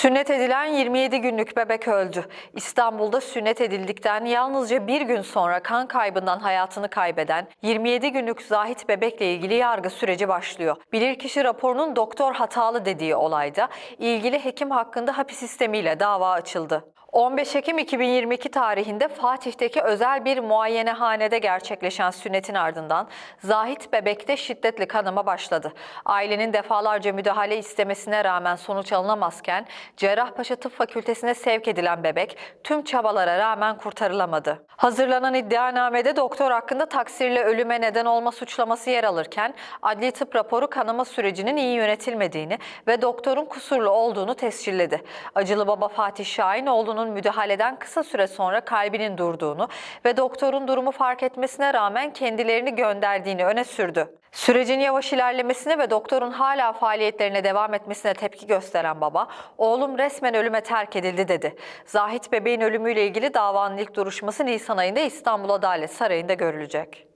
Sünnet edilen 27 günlük bebek öldü. İstanbul'da sünnet edildikten yalnızca bir gün sonra kan kaybından hayatını kaybeden 27 günlük Zahit bebekle ilgili yargı süreci başlıyor. Bilirkişi raporunun doktor hatalı dediği olayda ilgili hekim hakkında hapis sistemiyle dava açıldı. 15 Ekim 2022 tarihinde Fatih'teki özel bir muayenehanede gerçekleşen sünnetin ardından Zahit bebekte şiddetli kanama başladı. Ailenin defalarca müdahale istemesine rağmen sonuç alınamazken Cerrahpaşa Tıp Fakültesine sevk edilen bebek tüm çabalara rağmen kurtarılamadı. Hazırlanan iddianamede doktor hakkında taksirle ölüme neden olma suçlaması yer alırken adli tıp raporu kanama sürecinin iyi yönetilmediğini ve doktorun kusurlu olduğunu tescilledi. Acılı baba Fatih Şahin oğlunun müdahaleden kısa süre sonra kalbinin durduğunu ve doktorun durumu fark etmesine rağmen kendilerini gönderdiğini öne sürdü. Sürecin yavaş ilerlemesine ve doktorun hala faaliyetlerine devam etmesine tepki gösteren baba, oğlum resmen ölüme terk edildi dedi. Zahit bebeğin ölümüyle ilgili davanın ilk duruşması Nisan ayında İstanbul Adalet Sarayı'nda görülecek.